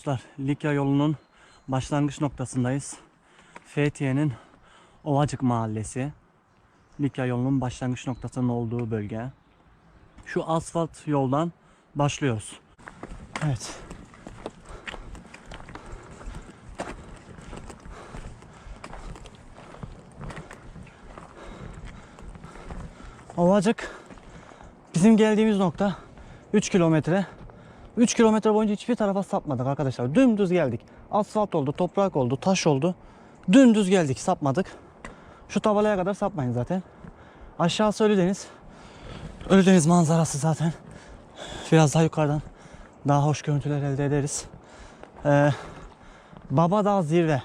dostlar, Likya yolunun başlangıç noktasındayız. Fethiye'nin Ovacık Mahallesi. Likya yolunun başlangıç noktasının olduğu bölge. Şu asfalt yoldan başlıyoruz. Evet. Ovacık bizim geldiğimiz nokta 3 kilometre. 3 kilometre boyunca hiçbir tarafa sapmadık arkadaşlar. Dümdüz geldik. Asfalt oldu, toprak oldu, taş oldu. Dümdüz geldik, sapmadık. Şu tabelaya kadar sapmayın zaten. Aşağısı Ölüdeniz. Ölüdeniz manzarası zaten. Biraz daha yukarıdan daha hoş görüntüler elde ederiz. Ee, Babadağ zirve.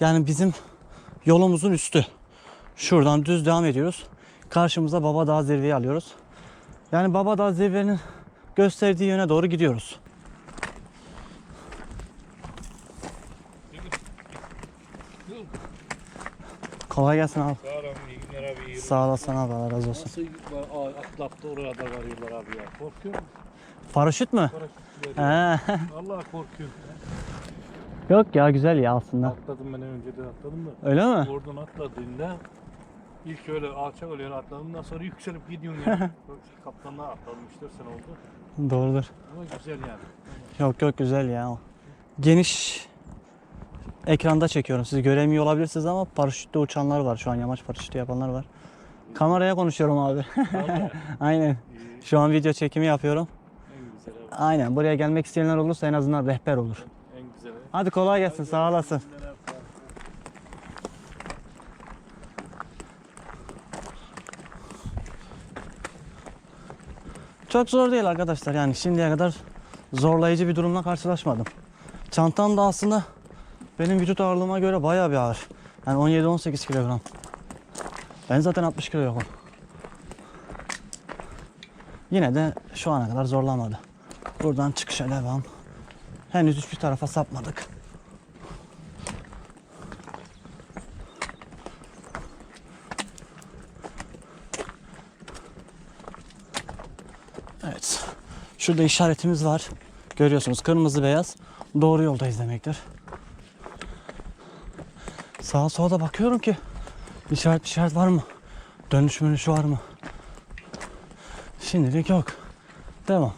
Yani bizim yolumuzun üstü. Şuradan düz devam ediyoruz. Karşımıza Babadağ zirveyi alıyoruz. Yani Babadağ zirvenin gösterdiği yöne doğru gidiyoruz. Kolay gelsin abi. Sağ olun, iyi günler abi. iyi Sağ olasın abi. Allah razı olsun. Nasıl var- aa, atlattı oraya da varıyorlar abi ya. Korkuyor musun? Paraşüt mü? He. Allah korkuyorum. Yok ya güzel ya aslında. Atladım ben önce de atladım da. Öyle mi? Oradan atladığında ilk öyle alçak oluyor atladığımdan sonra yükselip gidiyorsun yani. Kaptanlar atladım 3-4 sene oldu. Doğrudur. Ama güzel yani. Yok yok güzel ya. Geniş ekranda çekiyorum. Siz göremiyor olabilirsiniz ama paraşütle uçanlar var. Şu an yamaç paraşütü yapanlar var. Kameraya konuşuyorum abi. Aynen. Şu an video çekimi yapıyorum. Aynen. Buraya gelmek isteyenler olursa en azından rehber olur. En güzel. Hadi kolay gelsin. Sağ olasın. Çok zor değil arkadaşlar. Yani şimdiye kadar zorlayıcı bir durumla karşılaşmadım. Çantam da aslında benim vücut ağırlığıma göre bayağı bir ağır. Yani 17-18 kilogram. Ben zaten 60 kilo yokum. Yine de şu ana kadar zorlamadı. Buradan çıkışa devam. Henüz hiçbir tarafa sapmadık. Evet. Şurada işaretimiz var. Görüyorsunuz kırmızı beyaz. Doğru yoldayız demektir. Sağa sola da bakıyorum ki işaret işaret var mı? Dönüş mönüş var mı? Şimdilik yok. Devam.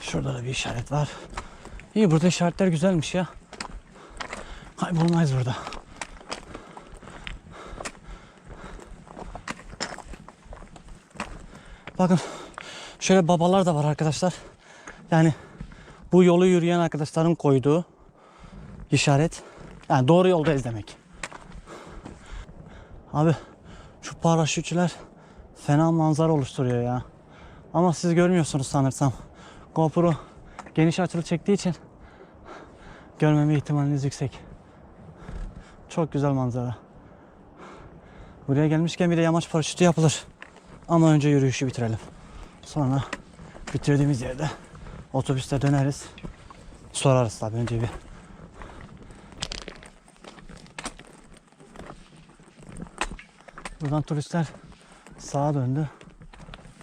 Şurada da bir işaret var. İyi burada işaretler güzelmiş ya. Kaybolmayız burada. Bakın şöyle babalar da var arkadaşlar. Yani bu yolu yürüyen arkadaşların koyduğu işaret. Yani doğru yoldayız demek. Abi şu paraşütçüler fena manzara oluşturuyor ya. Ama siz görmüyorsunuz sanırsam. GoPro geniş açılı çektiği için görmeme ihtimaliniz yüksek. Çok güzel manzara. Buraya gelmişken bir de yamaç paraşütü yapılır. Ama önce yürüyüşü bitirelim. Sonra bitirdiğimiz yerde otobüste döneriz. Sorarız tabii önce bir. Buradan turistler sağa döndü.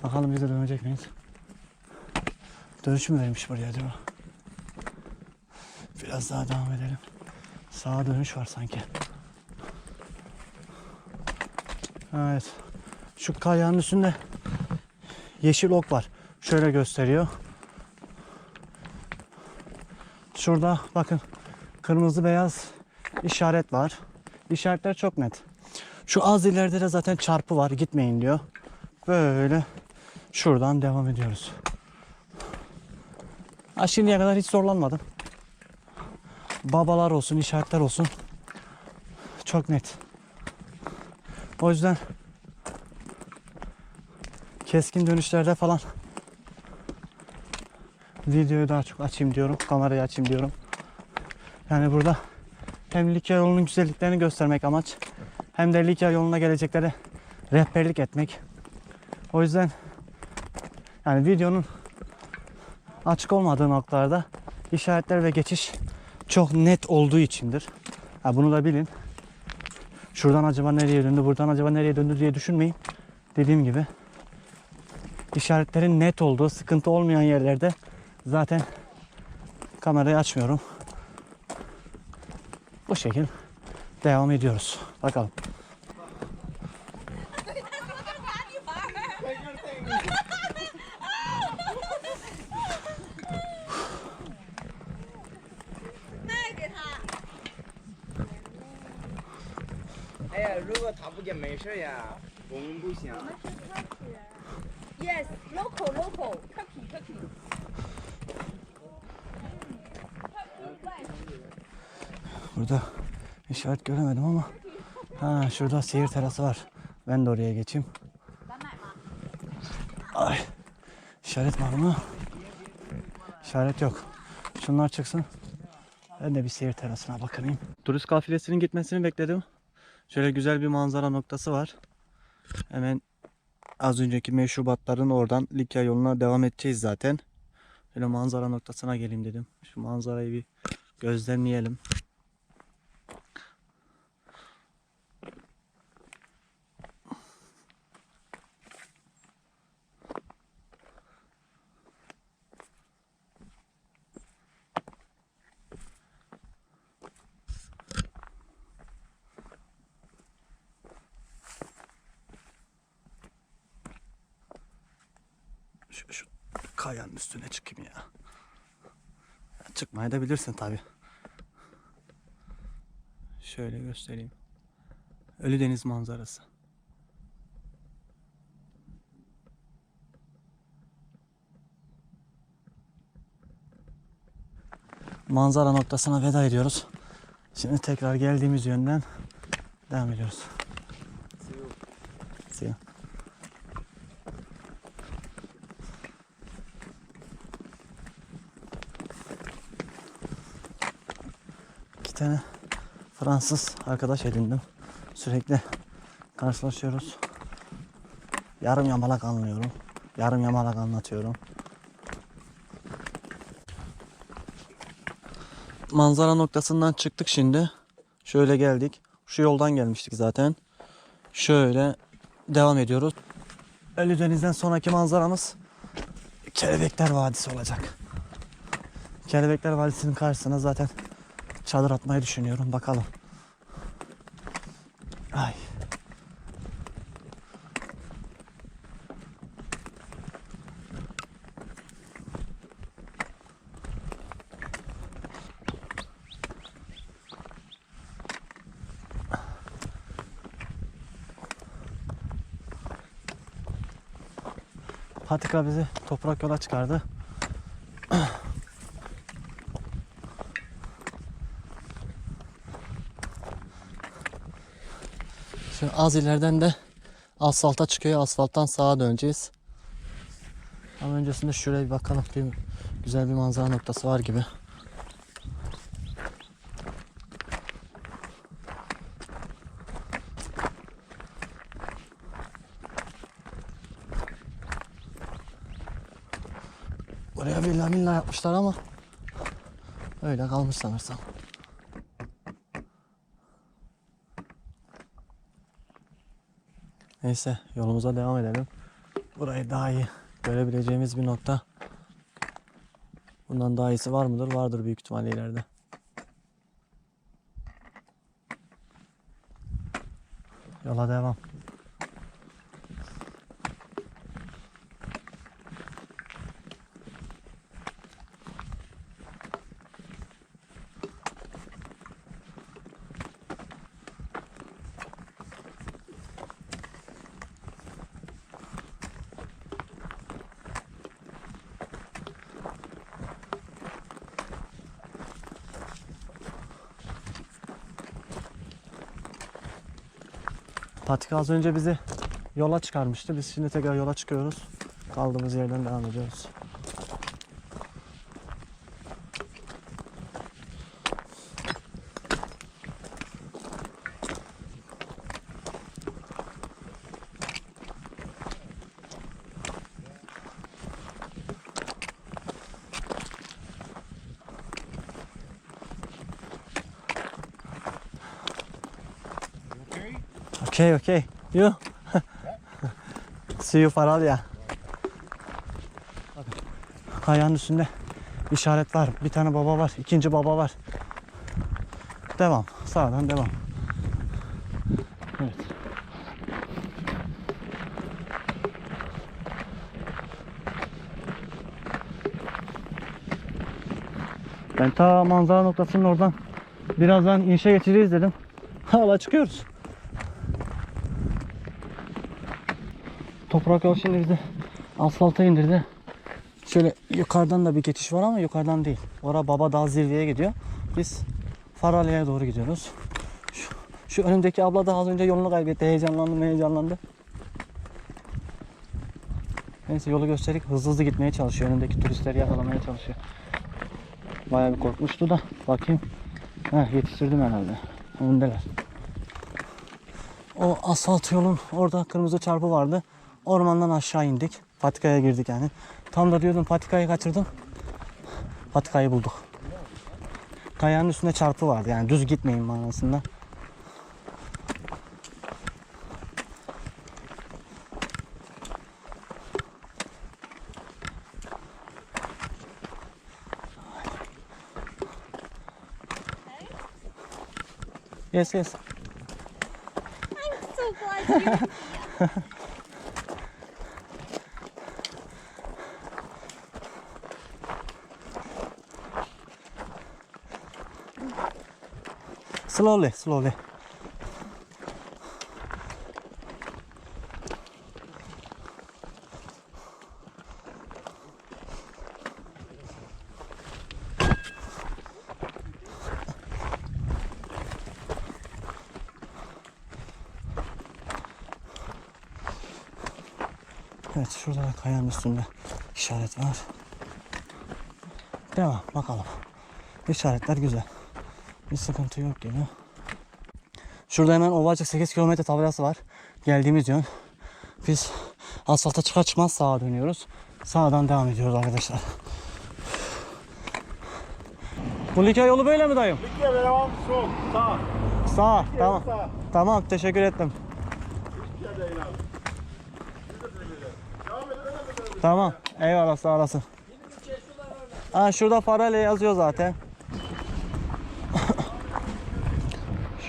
Bakalım biz de dönecek miyiz? Dönüş mü vermiş buraya acaba? Biraz daha devam edelim. Sağa dönüş var sanki. Evet. Şu kayanın üstünde yeşil ok var. Şöyle gösteriyor. Şurada bakın kırmızı beyaz işaret var. İşaretler çok net. Şu az ileride de zaten çarpı var. Gitmeyin diyor. Böyle şuradan devam ediyoruz. Ha, şimdiye kadar hiç zorlanmadım. Babalar olsun, işaretler olsun. Çok net. O yüzden keskin dönüşlerde falan videoyu daha çok açayım diyorum. Kamerayı açayım diyorum. Yani burada hem Likya yolunun güzelliklerini göstermek amaç. Hem de Likya yoluna geleceklere rehberlik etmek. O yüzden yani videonun açık olmadığı noktalarda işaretler ve geçiş çok net olduğu içindir. Ha, bunu da bilin. Şuradan acaba nereye döndü, buradan acaba nereye döndü diye düşünmeyin. Dediğim gibi işaretlerin net olduğu, sıkıntı olmayan yerlerde zaten kamerayı açmıyorum. Bu şekil devam ediyoruz. Bakalım. Burada işaret göremedim ama ha şurada seyir terası var. Ben de oraya geçeyim. Ay. İşaret var mı? İşaret yok. Şunlar çıksın. Ben de bir seyir terasına bakayım. Turist kafilesinin gitmesini bekledim. Şöyle güzel bir manzara noktası var. Hemen az önceki meşrubatların oradan Likya yoluna devam edeceğiz zaten. Şöyle manzara noktasına geleyim dedim. Şu manzarayı bir gözlemleyelim. Şu, şu kayanın üstüne çıkayım ya. Çıkmaya da bilirsin tabi. Şöyle göstereyim. Ölüdeniz manzarası. Manzara noktasına veda ediyoruz. Şimdi tekrar geldiğimiz yönden devam ediyoruz. See you. İki tane Fransız arkadaş edindim. Sürekli karşılaşıyoruz. Yarım yamalak anlıyorum. Yarım yamalak anlatıyorum. Manzara noktasından çıktık şimdi. Şöyle geldik. Şu yoldan gelmiştik zaten. Şöyle devam ediyoruz. Ölüdeniz'den sonraki manzaramız Kelebekler Vadisi olacak. Kelebekler Vadisi'nin karşısına zaten çadır atmayı düşünüyorum. Bakalım. Ay. Patika bizi toprak yola çıkardı. Şu az ileriden de asfalta çıkıyor. Asfalttan sağa döneceğiz. Ama öncesinde şuraya bir bakalım. Bir güzel bir manzara noktası var gibi. Buraya villa milla yapmışlar ama öyle kalmış sanırsam. Neyse yolumuza devam edelim. Burayı daha iyi görebileceğimiz bir nokta. Bundan daha iyisi var mıdır? Vardır büyük ihtimalle ileride. Yola devam. Patika az önce bizi yola çıkarmıştı. Biz şimdi tekrar yola çıkıyoruz. Kaldığımız yerden devam ediyoruz. Okay, okay. You? See you Faralya. Kayanın üstünde işaret var. Bir tane baba var. ikinci baba var. Devam. Sağdan devam. Evet. Ben ta manzara noktasının oradan birazdan inişe geçeceğiz dedim. Hala çıkıyoruz. Yol şimdi bizi asfalta indirdi. Şöyle yukarıdan da bir geçiş var ama yukarıdan değil. Ora Baba Dağ zirveye gidiyor. Biz Faralya'ya doğru gidiyoruz. Şu, şu önümdeki abla da az önce yolunu kaybetti. Heyecanlandı heyecanlandı. Neyse yolu gösterdik. Hızlı hızlı gitmeye çalışıyor. Önündeki turistleri yakalamaya çalışıyor. Bayağı bir korkmuştu da. Bakayım. Heh, yetiştirdim herhalde. Öndeler. O asfalt yolun orada kırmızı çarpı vardı. Ormandan aşağı indik. Patikaya girdik yani. Tam da diyordum patikayı kaçırdım. Patikayı bulduk. Kayanın üstünde çarpı vardı yani düz gitmeyin manasında. Yes yes. I'm so glad you. Slowly, slowly. Evet şurada da kayanın üstünde işaret var. Devam bakalım. İşaretler güzel. Bir sıkıntı yok gibi. Şurada hemen Ovacık 8 kilometre tabelası var. Geldiğimiz yön. Biz asfalta çıkar çıkmaz sağa dönüyoruz. Sağdan devam ediyoruz arkadaşlar. Bu Likya yolu böyle mi dayım? Likya devam sol sağ. Sağ. Tamam. sağ. Tamam teşekkür ettim. Tamam. Eyvallah sağ olasın. Ha, şurada Farale yazıyor zaten.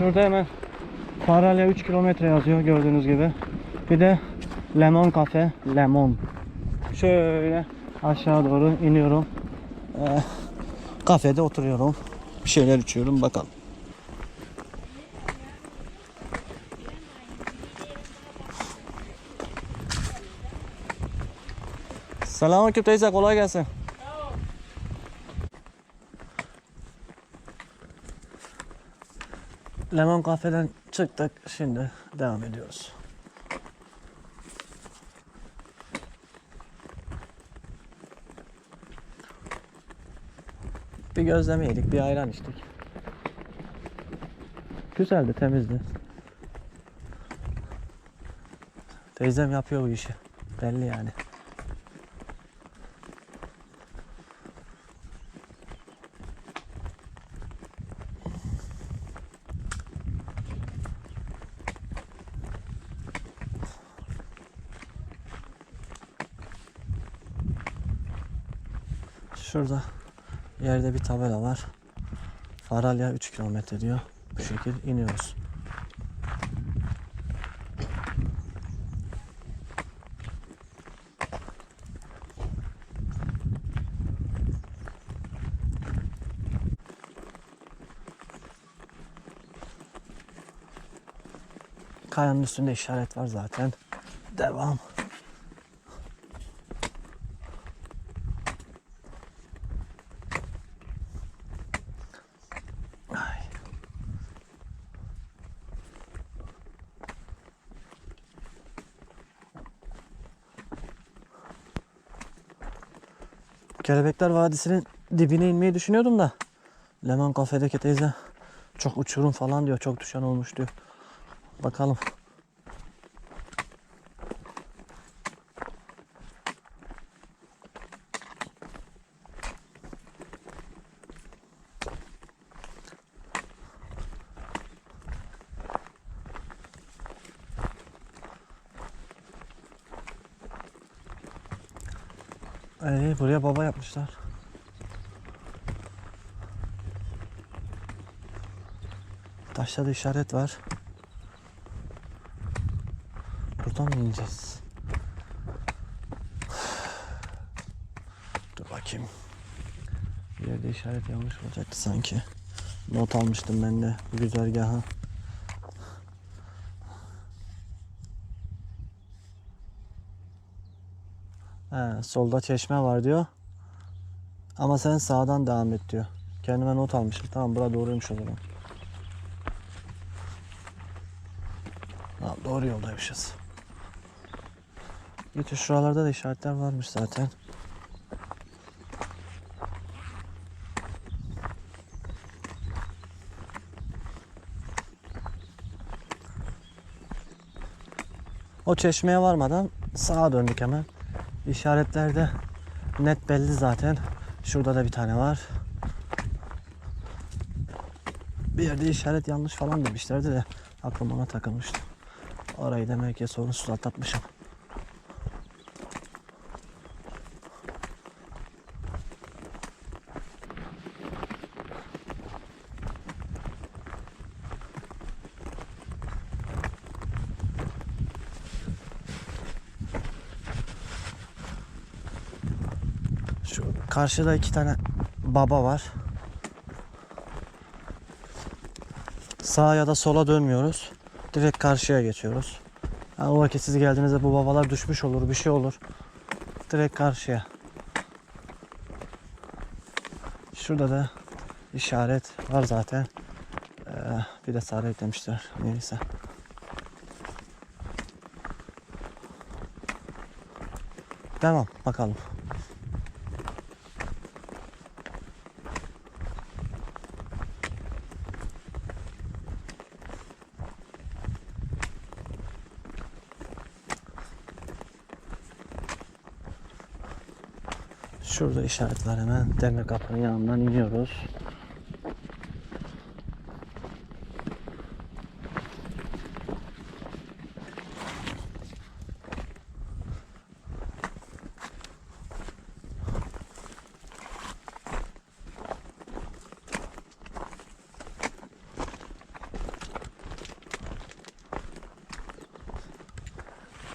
Şurada hemen Faralya 3 kilometre yazıyor gördüğünüz gibi. Bir de Lemon Cafe, Lemon. Şöyle aşağı doğru iniyorum. Ee, kafede oturuyorum. Bir şeyler içiyorum bakalım. Selamünaleyküm teyze kolay gelsin. Lemon kafeden çıktık. Şimdi devam ediyoruz. Bir gözleme yedik, bir ayran içtik. Güzeldi, temizdi. Teyzem yapıyor bu işi. Belli yani. Şurada yerde bir tabela var. Faralya 3 kilometre diyor. Bu şekil iniyoruz. Kayanın üstünde işaret var zaten. Devam. Kelebekler Vadisi'nin dibine inmeyi düşünüyordum da Leman kafedeki teyze çok uçurum falan diyor. Çok düşen olmuş diyor. Bakalım. Ee, buraya baba yapmışlar. Taşta da işaret var. Buradan mı ineceğiz? Dur bakayım. Bir yerde işaret yanlış olacaktı sanki. Not almıştım ben de bu güzergahı. He, solda çeşme var diyor. Ama sen sağdan devam et diyor. Kendime not almışım. Tamam bura doğruymuş o zaman. Tamam, doğru yoldaymışız. Bütün şuralarda da işaretler varmış zaten. O çeşmeye varmadan sağa döndük hemen. İşaretlerde net belli zaten. Şurada da bir tane var. Bir yerde işaret yanlış falan demişlerdi de aklım ona takılmıştı. Orayı demek ki sorunsuz atlatmışım. Şu karşıda iki tane baba var. Sağa ya da sola dönmüyoruz. Direkt karşıya geçiyoruz. Ha, o vakit siz geldiğinizde bu babalar düşmüş olur, bir şey olur. Direkt karşıya. Şurada da işaret var zaten. Ee, bir de sarı eklemişler. Neyse. Tamam bakalım. Şurada işaret var hemen. Demir kapının yanından iniyoruz.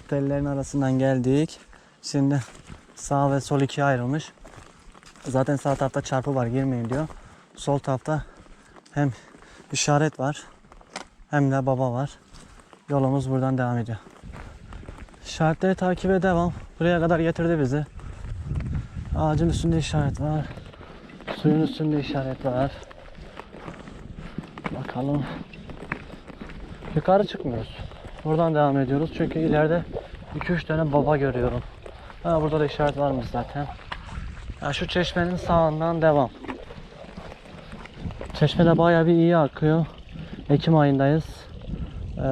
Tellerin arasından geldik. Şimdi sağ ve sol ikiye ayrılmış. Zaten sağ tarafta çarpı var girmeyin diyor. Sol tarafta hem işaret var hem de baba var. Yolumuz buradan devam ediyor. İşaretleri takibe devam. Buraya kadar getirdi bizi. Ağacın üstünde işaret var. Suyun üstünde işaret var. Bakalım. Yukarı çıkmıyoruz. Buradan devam ediyoruz. Çünkü ileride 2-3 tane baba görüyorum. Ha, burada da işaret varmış zaten. Ya şu çeşmenin sağından devam. Çeşme de bayağı bir iyi akıyor. Ekim ayındayız. Ee,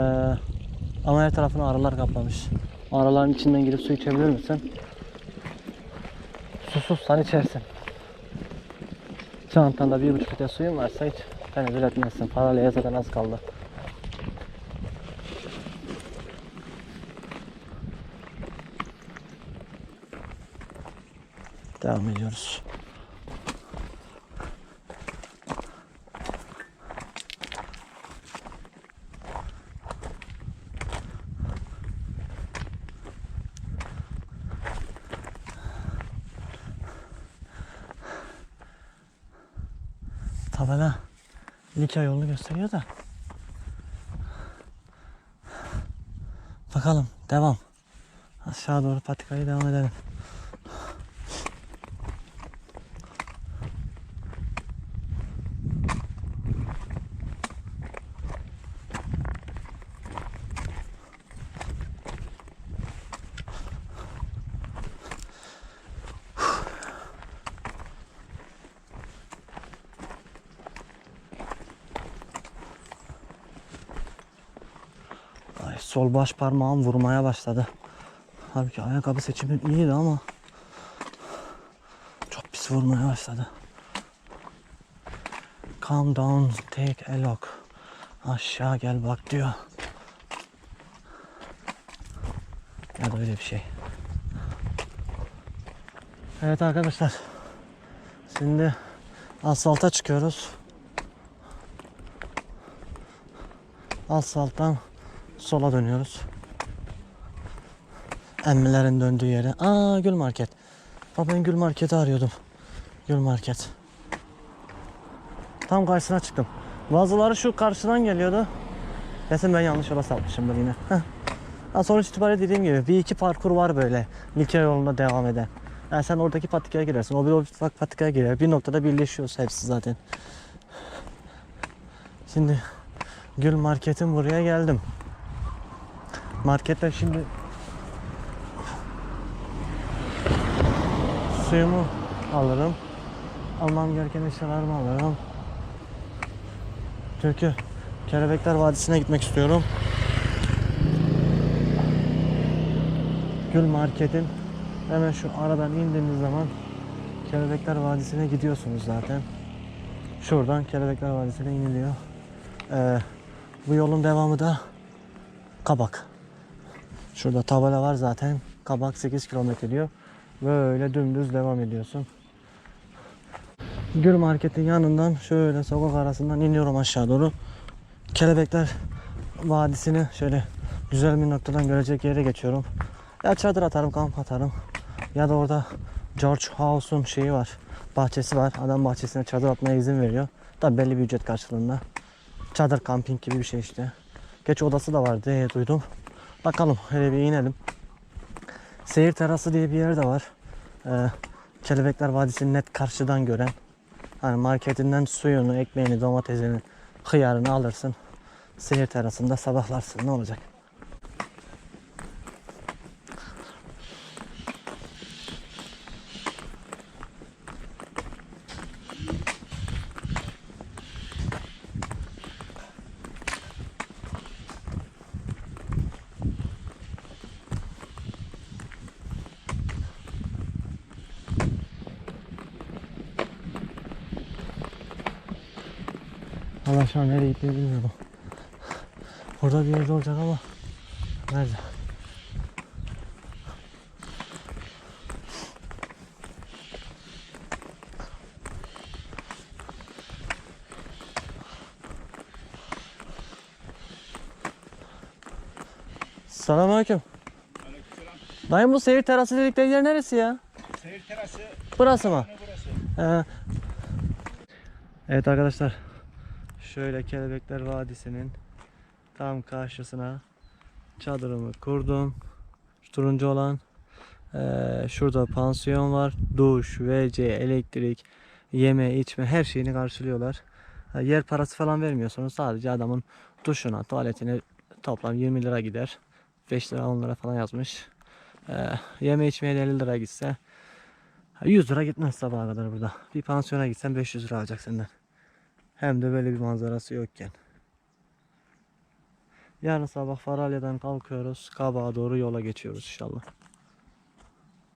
ama her tarafını arılar kaplamış. Arıların içinden girip su içebilir misin? Susuzsan içersin. Çantanda bir buçuk litre suyun varsa hiç tenezzül etmezsin. Paralaya zaten az kaldı. Devam ediyoruz. Tabela Likya yolunu gösteriyor da. Bakalım devam. Aşağı doğru patikayı devam edelim. Baş parmağım vurmaya başladı. Halbuki ayakkabı seçimim iyiydi ama çok pis vurmaya başladı. Calm down, take a look. Aşağı gel bak diyor. Ya da öyle bir şey. Evet arkadaşlar. Şimdi asfalta çıkıyoruz. Asfalttan sola dönüyoruz. Emmilerin döndüğü yere. Aa Gül Market. Bak ben Gül Market'i arıyordum. Gül Market. Tam karşısına çıktım. Bazıları şu karşıdan geliyordu. Kesin ben yanlış yola sapmışımdır yine. Ha, sonuç itibariyle dediğim gibi bir iki parkur var böyle. Likya yolunda devam eden. Yani sen oradaki patikaya girersin. O bir o bak patikaya girer. Bir noktada birleşiyoruz hepsi zaten. Şimdi Gül Market'in buraya geldim. Markette şimdi suyumu alırım. Almam gereken eşyalarımı alırım. Çünkü Kelebekler Vadisi'ne gitmek istiyorum. Gül Market'in hemen şu aradan indiğiniz zaman Kelebekler Vadisi'ne gidiyorsunuz zaten. Şuradan Kelebekler Vadisi'ne iniliyor. Ee, bu yolun devamı da Kabak. Şurada tabela var zaten. Kabak 8 kilometre diyor. Böyle dümdüz devam ediyorsun. Gül Market'in yanından şöyle sokak arasından iniyorum aşağı doğru. Kelebekler Vadisi'ni şöyle güzel bir noktadan görecek yere geçiyorum. Ya çadır atarım, kamp atarım. Ya da orada George House'un şeyi var. Bahçesi var. Adam bahçesine çadır atmaya izin veriyor. Tabi belli bir ücret karşılığında. Çadır kamping gibi bir şey işte. Geç odası da var diye duydum. Bakalım hele bir inelim. Seyir terası diye bir yer de var. Ee, Kelebekler Vadisi'ni net karşıdan gören. Hani marketinden suyunu, ekmeğini, domatesini, hıyarını alırsın. Seyir terasında sabahlarsın. Ne olacak? Allah şu an nereye gittiğini bilmiyorum. Burada bir yerde olacak ama nerede? Selamünaleyküm. Dayım bu seyir terası dedikleri yer neresi ya? Seyir terası Burası mı? burası. Ee, evet arkadaşlar. Şöyle Kelebekler Vadisi'nin tam karşısına çadırımı kurdum. Turuncu olan ee, şurada pansiyon var. Duş, WC, elektrik, yeme, içme her şeyini karşılıyorlar. Ha, Yer parası falan vermiyorsunuz. Sadece adamın duşuna, tuvaletine toplam 20 lira gider. 5 lira 10 lira falan yazmış. Ee, yeme içmeye de 50 lira gitse 100 lira gitmez sabaha kadar burada. Bir pansiyona gitsen 500 lira alacak senden. Hem de böyle bir manzarası yokken. Yarın sabah Faralya'dan kalkıyoruz. Kabağa doğru yola geçiyoruz inşallah.